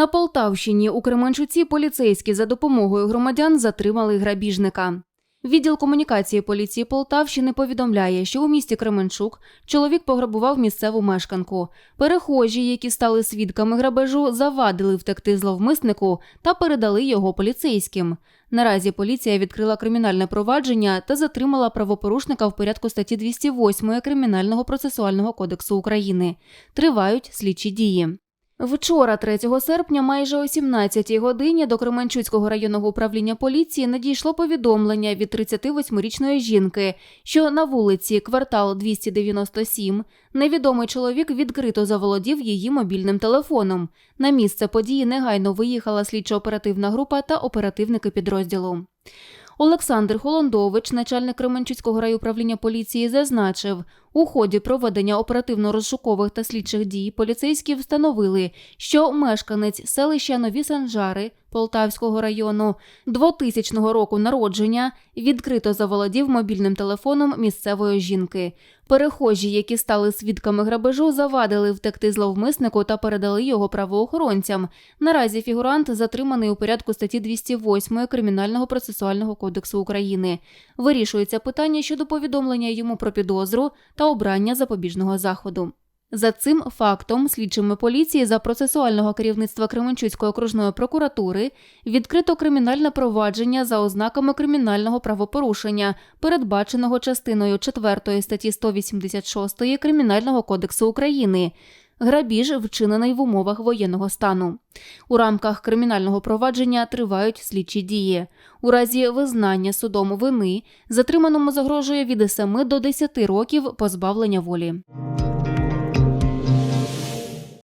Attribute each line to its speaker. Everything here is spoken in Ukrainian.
Speaker 1: На Полтавщині у Кременчуці поліцейські за допомогою громадян затримали грабіжника. Відділ комунікації поліції Полтавщини повідомляє, що у місті Кременчук чоловік пограбував місцеву мешканку. Перехожі, які стали свідками грабежу, завадили втекти зловмиснику та передали його поліцейським. Наразі поліція відкрила кримінальне провадження та затримала правопорушника в порядку статті 208 Кримінального процесуального кодексу України. Тривають слідчі дії. Вчора, 3 серпня, майже о 17 годині до Кременчуцького районного управління поліції надійшло повідомлення від 38-річної жінки, що на вулиці квартал 297 невідомий чоловік відкрито заволодів її мобільним телефоном. На місце події негайно виїхала слідчо-оперативна група та оперативники підрозділу. Олександр Холондович, начальник Кременчуцького райуправління поліції, зазначив, у ході проведення оперативно-розшукових та слідчих дій поліцейські встановили, що мешканець селища Нові Санжари Полтавського району 2000 року народження відкрито заволодів мобільним телефоном місцевої жінки. Перехожі, які стали свідками грабежу, завадили втекти зловмиснику та передали його правоохоронцям. Наразі фігурант затриманий у порядку статті 208 Кримінального процесуального кодексу України. Вирішується питання щодо повідомлення йому про підозру та обрання запобіжного заходу. За цим фактом слідчими поліції за процесуального керівництва Кременчуцької окружної прокуратури відкрито кримінальне провадження за ознаками кримінального правопорушення, передбаченого частиною 4 статті 186 Кримінального кодексу України. Грабіж вчинений в умовах воєнного стану. У рамках кримінального провадження тривають слідчі дії. У разі визнання судом вини затриманому загрожує від 7 до 10 років позбавлення волі.